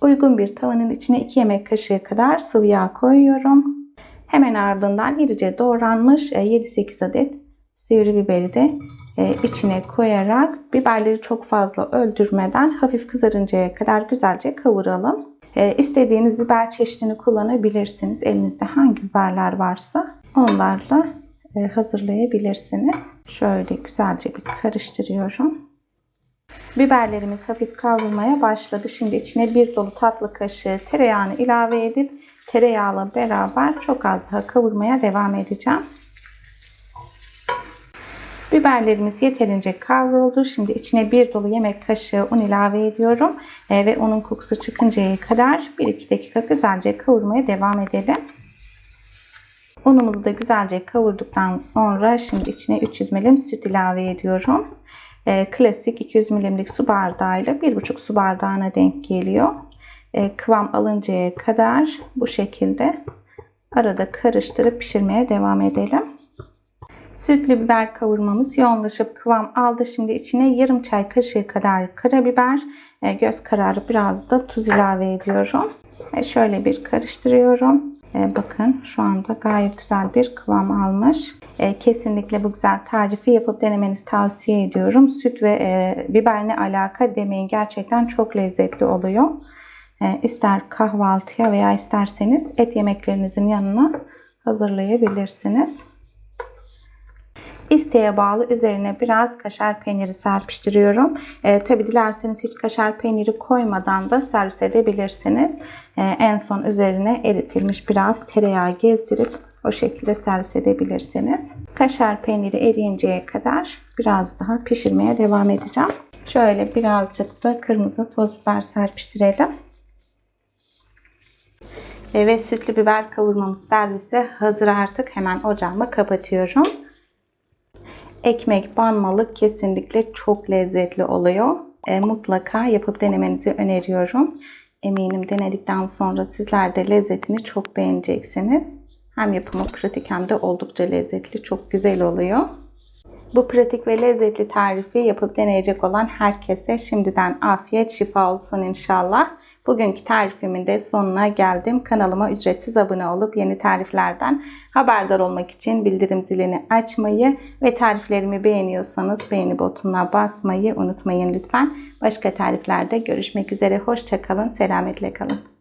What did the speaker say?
Uygun bir tavanın içine 2 yemek kaşığı kadar sıvı yağ koyuyorum. Hemen ardından irice doğranmış e, 7-8 adet sivri biberi de e, içine koyarak biberleri çok fazla öldürmeden hafif kızarıncaya kadar güzelce kavuralım. E, istediğiniz biber çeşidini kullanabilirsiniz. Elinizde hangi biberler varsa onlarla e, hazırlayabilirsiniz. Şöyle güzelce bir karıştırıyorum. Biberlerimiz hafif kavrulmaya başladı. Şimdi içine bir dolu tatlı kaşığı tereyağını ilave edip tereyağla beraber çok az daha kavurmaya devam edeceğim. Biberlerimiz yeterince kavruldu. Şimdi içine bir dolu yemek kaşığı un ilave ediyorum. E, ve unun kokusu çıkıncaya kadar 1-2 dakika güzelce kavurmaya devam edelim. Unumuzu da güzelce kavurduktan sonra şimdi içine 300 ml süt ilave ediyorum. E, klasik 200 ml'lik su bardağıyla 1,5 su bardağına denk geliyor. E, kıvam alıncaya kadar bu şekilde arada karıştırıp pişirmeye devam edelim. Sütlü biber kavurmamız yoğunlaşıp kıvam aldı. Şimdi içine yarım çay kaşığı kadar karabiber, e, göz kararı biraz da tuz ilave ediyorum. E, şöyle bir karıştırıyorum. E, bakın şu anda gayet güzel bir kıvam almış. Kesinlikle bu güzel tarifi yapıp denemenizi tavsiye ediyorum. Süt ve biber ne alaka demeyin. Gerçekten çok lezzetli oluyor. İster kahvaltıya veya isterseniz et yemeklerinizin yanına hazırlayabilirsiniz. İsteğe bağlı üzerine biraz kaşar peyniri serpiştiriyorum. E, Tabi dilerseniz hiç kaşar peyniri koymadan da servis edebilirsiniz. E, en son üzerine eritilmiş biraz tereyağı gezdirip o şekilde servis edebilirsiniz. Kaşar peyniri eriyinceye kadar biraz daha pişirmeye devam edeceğim. Şöyle birazcık da kırmızı toz biber serpiştirelim. E, ve sütlü biber kavurmamız servise hazır artık. Hemen ocağımı kapatıyorum. Ekmek banmalık kesinlikle çok lezzetli oluyor. E, mutlaka yapıp denemenizi öneriyorum. Eminim denedikten sonra sizler de lezzetini çok beğeneceksiniz. Hem yapımı pratik hem de oldukça lezzetli. Çok güzel oluyor. Bu pratik ve lezzetli tarifi yapıp deneyecek olan herkese şimdiden afiyet şifa olsun inşallah. Bugünkü tarifimin de sonuna geldim. Kanalıma ücretsiz abone olup yeni tariflerden haberdar olmak için bildirim zilini açmayı ve tariflerimi beğeniyorsanız beğeni butonuna basmayı unutmayın lütfen. Başka tariflerde görüşmek üzere. Hoşçakalın. Selametle kalın.